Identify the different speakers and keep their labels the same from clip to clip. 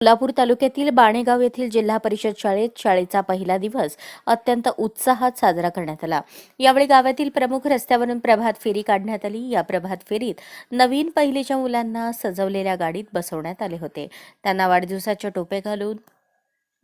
Speaker 1: कोल्हापूर तालुक्यातील बाणेगाव येथील जिल्हा परिषद शाळेत शाळेचा पहिला दिवस अत्यंत उत्साहात साजरा करण्यात आला. यावेळी गावातील प्रमुख रस्त्यावरून प्रभात फेरी काढण्यात आली. या प्रभात फेरीत नवीन पहिलीच्या मुलांना सजवलेल्या गाडीत बसवण्यात आले होते. त्यांना वाढदिवसाच्या टोपे घालून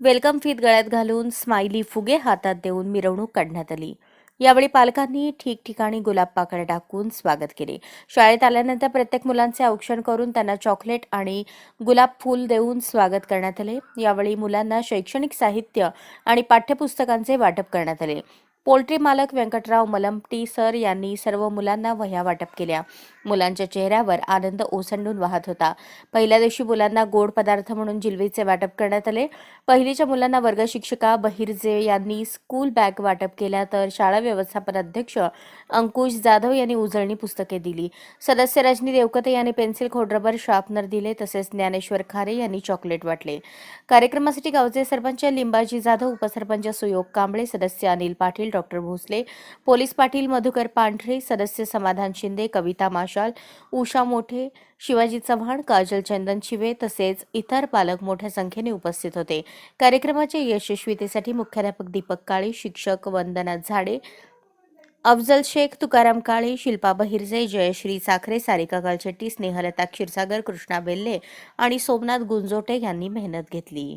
Speaker 1: वेलकम फीत गळ्यात घालून स्माइली फुगे हातात देऊन मिरवणूक काढण्यात आली. यावेळी पालकांनी ठिकठिकाणी गुलाब पाकळ्या टाकून स्वागत केले. शाळेत आल्यानंतर प्रत्येक मुलांचे औक्षण करून त्यांना चॉकलेट आणि गुलाब फूल देऊन स्वागत करण्यात आले. यावेळी मुलांना शैक्षणिक साहित्य आणि पाठ्यपुस्तकांचे वाटप करण्यात आले. पोल्ट्री मालक व्यंकटराव मलमटी सर यांनी सर्व मुलांना वह्या वाटप केल्या. मुलांच्या चेहऱ्यावर आनंद ओसंडून वाहत होता. पहिल्या दिवशी मुलांना गोड पदार्थ म्हणून जिलबीचे वाटप करण्यात आले. पहिलीच्या मुलांना वर्ग शिक्षिका बहिर्जे यांनी स्कूल बॅग वाटप केल्या तर शाळा व्यवस्थापन अध्यक्ष अंकुश जाधव यांनी उजळणी पुस्तके दिली. सदस्य रजनी देवकते यांनी पेन्सिल खोडरबर शार्पनर दिले तसेच ज्ञानेश्वर खारे यांनी चॉकलेट वाटले. कार्यक्रमासाठी गावचे सरपंच लिंबाजी जाधव उपसरपंच सुयोग कांबळे सदस्य अनिल पाटील डॉक्टर भोसले पोलीस पाटील मधुकर पांढरे सदस्य समाधान शिंदे कविता माशाल उषा मोठे शिवाजी चव्हाण काजल चंदन शिवे तसेच इतर पालक मोठ्या संख्येने उपस्थित होते. कार्यक्रमाच्या यशस्वीतेसाठी मुख्याध्यापक दीपक काळे शिक्षक वंदना झाडे अफजल शेख तुकाराम काळे शिल्पा बहिर्जे जयश्री साखरे सारिका कालशेट्टी स्नेहलता क्षीरसागर कृष्णा बेल्ले आणि सोमनाथ गुंजोटे यांनी मेहनत घेतली.